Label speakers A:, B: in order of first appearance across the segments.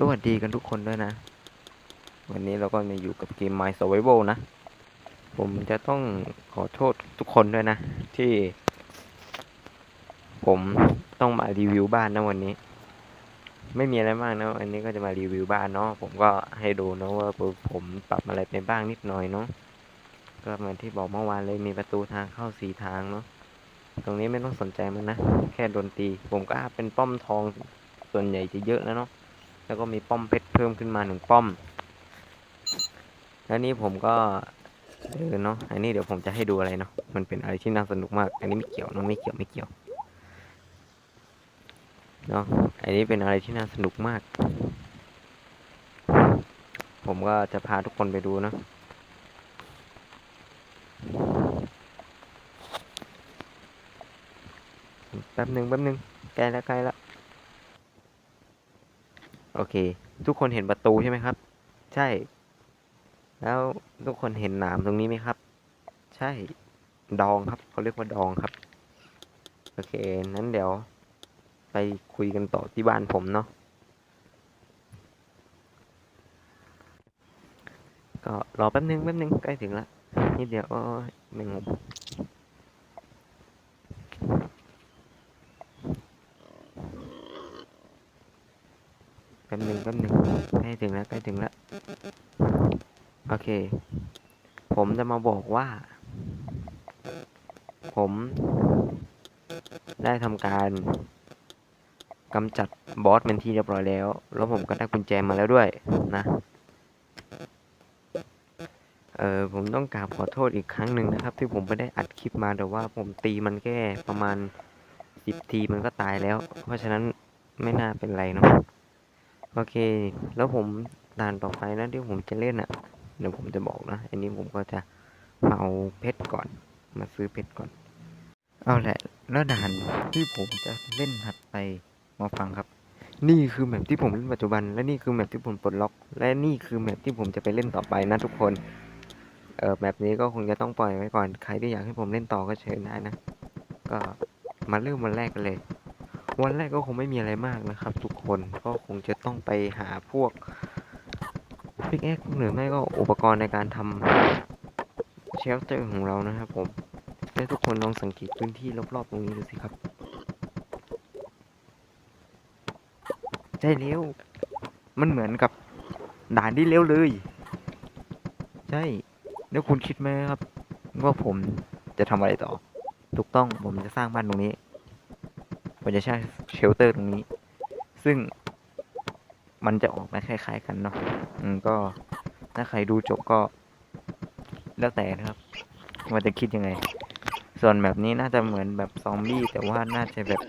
A: สวัสดีกันทุกคนด้วยนะ วันนี้เราก็มาอยู่กับเกม My Survival นะ ผมจะต้องขอโทษทุกคนด้วยนะ ที่ ผมต้องมารีวิวบ้านนะวันนี้ ไม่มีอะไรมากนะวันนี้ก็จะมารีวิวบ้านเนาะผมก็ให้ดูนะว่าผมปรับอะไรไปบ้างนิดหน่อยเนาะก็เหมือนที่บอกเมื่อวานเลยมีประตูทางเข้าสี่ทางเนาะตรงนี้ไม่ต้องสนใจมันนะ แค่โดนตี ผมก็เป็นป้อมทองส่วนใหญ่จะเยอะแล้วเนาะ แล้วก็มีป้อมเพชรเพิ่มขึ้นมาหนึ่งป้อม แล้วนี่ผมก็เดินเนาะ อันนี้เดี๋ยวผมจะให้ดูอะไรเนาะ มันเป็นอะไรที่น่าสนุกมาก อันนี้ไม่เกี่ยวเนาะไม่เกี่ยวไม่เกี่ยวเนาะ อันนี้เป็นอะไรที่น่าสนุกมาก ผมก็จะพาทุกคนไปดูเนาะแป๊บหนึ่งแป๊บหนึ่งใกล้แล้วใกล้แล้ว โอเค ทุกคนเห็นประตูใช่ไหมครับ ใช่ แล้วทุกคนเห็นหนามตรงนี้ไหมครับ ใช่ ดองครับเขาเรียกว่าดองครับ โอเค นั้นเดี๋ยว ไปคุยกันต่อที่บ้านผมเนาะ ก็รอแป๊บนึงแป๊บนึงใกล้ถึงละนิดเดียวโอ้ยไม่งงบแป๊บนึงแป๊บนึงใกล้ถึงแล้วใกล้ถึงแล้ว โอเค ผมจะมาบอกว่า ผม ได้ทำการกำจัดบอสเป็นที่เรียบร้อยแล้ว แล้วผมก็ได้กุญแจมาแล้วด้วยนะ เออผมต้องกราบขอโทษอีกครั้งหนึ่งนะครับ ที่ผมไม่ได้อัดคลิปมาแต่ว่าผมตีมันแค่ประมาณสิบทีมันก็ตายแล้ว เพราะฉะนั้นไม่น่าเป็นไรเนาะโอเค แล้วผมด่านต่อไปนะที่ผมจะเล่นอะ เดี๋ยวผมจะบอกนะ อันนี้ผมก็จะเอาเพชรก่อน มาซื้อเพชรก่อน เอาแหละแล้วด่านที่ผมจะเล่นถัดไปมาฟังครับ นี่คือแมปที่ผมเล่นปัจจุบัน และนี่คือแมปที่ผมปลดล็อก และนี่คือแมปที่ผมจะไปเล่นต่อไปนะทุกคน เออแบบนี้ก็คงจะต้องปล่อยไว้ก่อน ใครที่อยากให้ผมเล่นต่อก็เชิญได้นะ ก็มาเริ่มวันแรกกันเลย วันแรกก็คงไม่มีอะไรมากนะครับ ทุกคน ก็คงจะต้องไปหาพวก พิกแอคหรือไม่ก็อุปกรณ์ในการทำเชลเตอร์ของเรานะครับผมและทุกคนลองสังเกตพื้นที่รอบๆตรงนี้ดูสิครับใช่เร็ว มันเหมือนกับด่านที่เร็วเลย ใช่แล้วคุณคิดไหมครับ ว่าผมจะทำอะไรต่อ ถูกต้องผมจะสร้างบ้านตรงนี้ ผมจะสร้างเชลเตอร์ตรงนี้ ซึ่ง มันจะออกมาคล้ายๆกันเนาะอืมก็ถ้าใครดูจบก็ แล้วแต่นะครับว่าจะคิดยังไง ส่วนแบบนี้น่าจะเหมือนแบบซอมบี้แต่ว่าน่าจะแบบ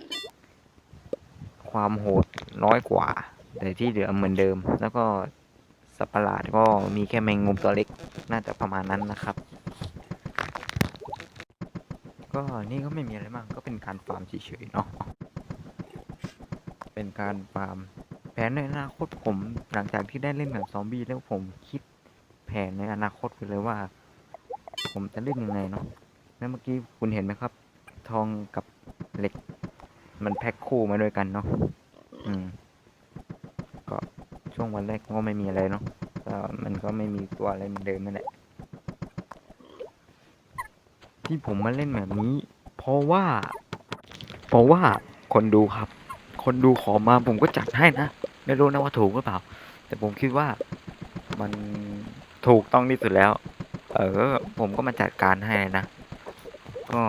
A: ความโหดน้อยกว่า แต่ที่เหลือเหมือนเดิม แล้วก็สัตว์ประหลาดก็มีแค่แมงมุมตัวเล็ก น่าจะประมาณนั้นนะครับ ก็นี่ก็ไม่มีอะไรมากก็เป็นการฟาร์มเฉยๆเนาะเป็นการฟาร์ม ผนในอนาคตผมหลังจากที่ได้เล่นแบบซอมบี้แล้วผมคิดแผนในอนาคตไปเลยว่า ผมจะเล่นยังไงเนาะแล้วเมื่อกี้คุณเห็นไหมครับ ทองกับเหล็ก มันแพ็คคู่มาด้วยกันเนาะอืม ก็ช่วงวันแรกก็ไม่มีอะไรเนาะก็มันก็ไม่มีตัวอะไรเหมือนเดิมนั่นแหละที่ผมมาเล่นแบบนี้ เพราะว่า เพราะว่าคนดูครับ คนดูขอมาผมก็จัดให้นะ ไม่รู้นะว่าถูกหรือเปล่า แต่ผมคิดว่ามันถูกต้องที่สุดแล้ว เออ ผมก็มาจัดการให้นะ ก็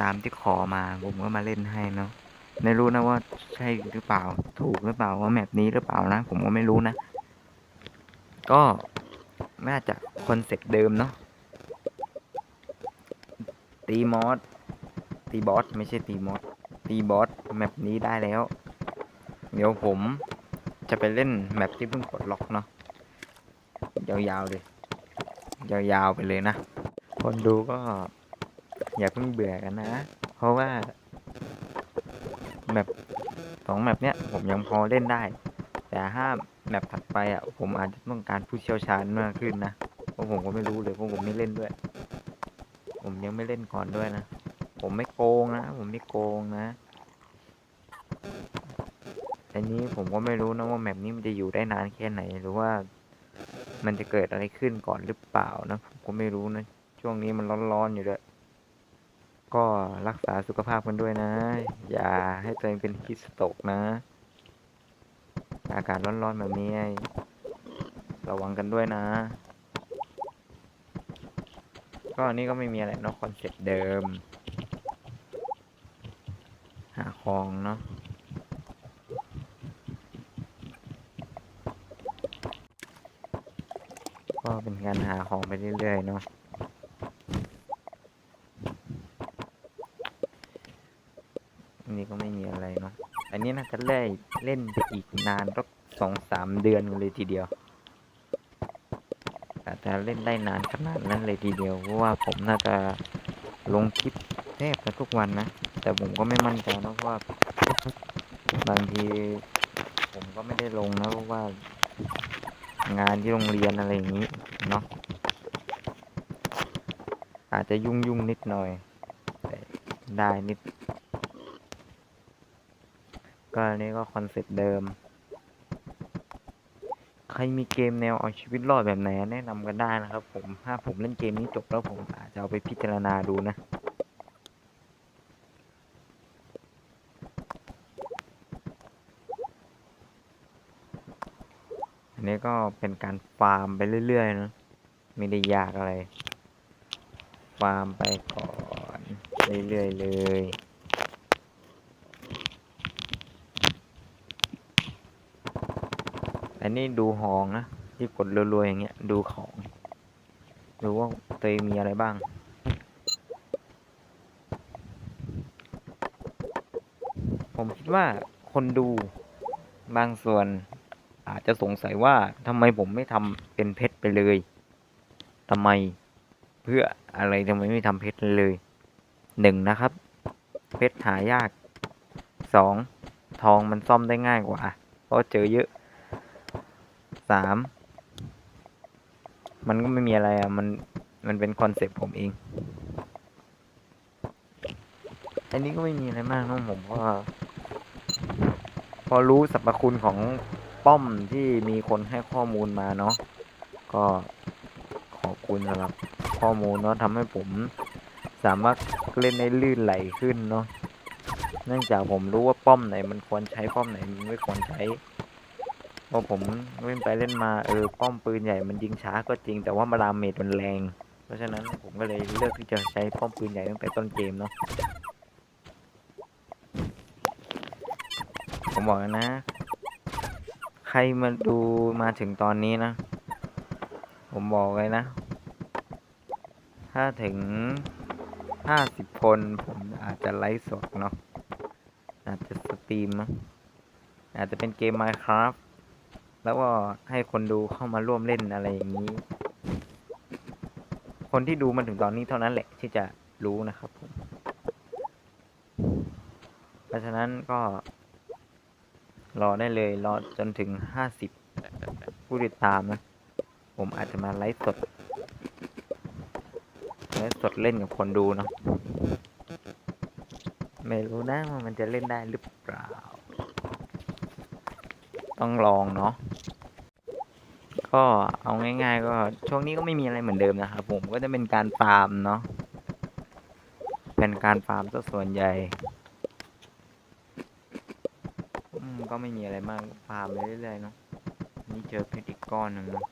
A: ตามที่ขอมาผมก็มาเล่นให้เนาะไม่รู้นะว่าใช่หรือเปล่า ถูกหรือเปล่าว่าแมปนี้หรือเปล่านะ ผมก็ไม่รู้นะ ก็น่าจะคอนเซ็ปต์เดิมเนาะตีมอสตีบอสไม่ใช่ตีมอสตีบอสแมปนี้ได้แล้ว เดี๋ยวผมจะไปเล่นแมปที่เพิ่งปลดล็อกเนาะยาวๆเลย ยาวๆไปเลยนะ คนดูก็อย่าเพิ่งเบื่อกันนะ เพราะว่าแมปสองแมปเนี้ยผมยังพอเล่นได้ แต่ถ้าแมปถัดไปอะผมอาจจะต้องการผู้เชี่ยวชาญมากขึ้นนะเพราะผมก็ไม่รู้เลยเพราะผมไม่เล่นด้วย ผมยังไม่เล่นก่อนด้วยนะ ผมไม่โกงนะ ผมไม่โกงนะ อันนี้ผมก็ไม่รู้นะว่าแมปนี้มันจะอยู่ได้นานแค่ไหน หรือว่ามันจะเกิดอะไรขึ้นก่อนหรือเปล่านะผมก็ไม่รู้นะ ช่วงนี้มันร้อนๆอยู่ด้วย ก็รักษาสุขภาพกันด้วยนะ อย่าให้ตัวเองเป็นฮิสโตกนะ อากาศร้อนๆแบบนี้ระวังกันด้วยนะ ก็อันนี้ก็ไม่มีอะไรเนอะคอนเซ็ปต์เดิม หาของเนาะ ก็เป็นการหาของไปเรื่อยๆเนาะอันนี้ก็ไม่มีอะไรเนาะ อันนี้น่าจะเล่นเล่นไปอีกนานก็สองสามเดือนเลยทีเดียวอาจจะเล่นได้นานขนาดนั้นเลยทีเดียว เพราะว่าผมน่าจะลงคลิปแทบจะทุกวันนะ แต่ผมก็ไม่มั่นใจนะเพราะว่าบางทีผมก็ไม่ได้ลงนะเพราะว่า งานที่โรงเรียนอะไรอย่างนี้เนาะอาจจะยุ่งยุ่งๆนิดหน่อยแต่ได้นิด ก็อันนี้ก็คอนเซ็ปต์เดิม ใครมีเกมแนวเอาชีวิตรอดแบบไหนแนะนำกันได้นะครับผม ถ้าผมเล่นเกมนี้จบแล้วผมอาจจะเอาไปพิจารณาดูนะ นนี้ก็เป็นการฟาร์มไปเรื่อยๆนะไม่ได้ยากอะไร ฟาร์มไปก่อน เรื่อยๆเลยอันนี้ดูหองนะที่กดรัวๆอย่างเงี้ยดูของดูว่าตัวเองมีอะไรบ้างผมคิดว่าคนดูบางส่วน อาจจะสงสัยว่าทำไมผมไม่ทำเป็นเพชรไปเลยทำไมเพื่ออะไรทำไมไม่ทำเพชรเลยหนึ่งนะครับ เพชรหายากสองทองมันซ่อมได้ง่ายกว่าเพราะเจอเยอะสามมันก็ไม่มีอะไรอะ มันมันเป็นคอนเซปต์ผมเอง อันนี้ก็ไม่มีอะไรมากนะผมก็พอรู้สรรพคุณของ ป้อมที่มีคนให้ข้อมูลมาเนาะก็ขอบคุณสำหรับข้อมูลเนาะทำให้ผมสามารถเล่นได้ลื่นไหลขึ้นเนาะเนื่องจากผมรู้ว่าป้อมไหนมันควรใช้ป้อมไหนมันไม่ควรใช้เพราะผมเล่นไปเล่นมาเออป้อมปืนใหญ่มันยิงช้าก็จริง แต่ว่ามาดาเมจมันแรง เพราะฉะนั้นผมก็เลยเลือกที่จะใช้ป้อมปืนใหญ่ตั้งแต่ต้นเกมเนาะผมบอกนะ ใครมาดูมาถึงตอนนี้นะ ผมบอกเลยนะ ถ้าถึงห้าสิบคนผมอาจจะไลฟ์สดเนาะ อาจจะสตรีมนะอาจจะเป็นเกม Minecraft แล้วก็ให้คนดูเข้ามาร่วมเล่นอะไรอย่างนี้ คนที่ดูมาถึงตอนนี้เท่านั้นแหละที่จะรู้นะครับผม เพราะฉะนั้นก็ รอได้เลยรอจนถึงห้าสิบผู้ติดตามนะ ผมอาจจะมาไลฟ์สดไลฟ์สดเล่นกับคนดูเนาะไม่รู้นะว่ามันจะเล่นได้หรือเปล่า ต้องลองเนาะก็เอาง่ายๆ ก็ช่วงนี้ก็ไม่มีอะไรเหมือนเดิมนะครับผมก็จะเป็นการฟาร์มเนาะเป็นการฟาร์มซะส่วนใหญ่ อืม ก็ไม่มีอะไรมากฟาร์มไปเรื่อยๆเนาะนี่เจอเพชรอีกก้อนหนึ่งเนาะ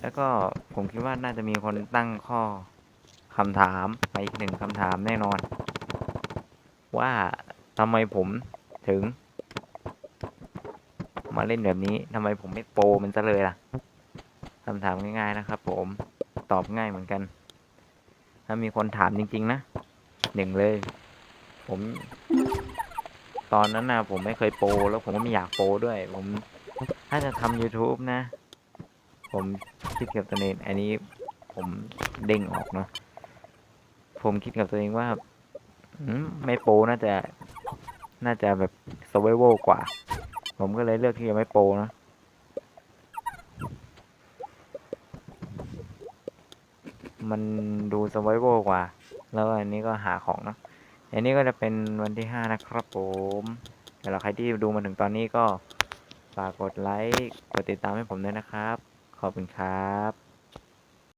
A: แล้วก็ผมคิดว่าน่าจะมีคนตั้งข้อคำถามมาอีกหนึ่งคำถามแน่นอน ว่าทำไมผมถึง มาเล่นแบบนี้ทำไมผมไม่โปรมันซะเลยล่ะคำถามง่ายๆนะครับผมตอบง่ายเหมือนกัน ถ้ามีคนถามจริง ๆ นะ หนึ่งเลย ผม ตอนนั้นนะผมไม่เคยโปรแล้วผมก็ไม่อยากโปรด้วย ผมถ้าจะทำ YouTube นะ ผมคิดกับตัวเองอันนี้ผมเด้งออกเนาะผมคิดกับตัวเองว่าอืมไม่โปรน่าจะ น่าจะแบบ s u r v i v a l กว่า ผมก็เลยเลือกที่จะไม่โปรนะมันดู s u r v i v a l กว่า แล้วอันนี้ก็หาของเนาะ
B: อันนี้ก็จะเป็นวันที่ห้านะครับผมสำหรับใครที่ดูมาถึงตอนนี้ก็ฝากกดไลค์ กดติดตามให้ผมด้วยนะครับ ขอบคุณครับ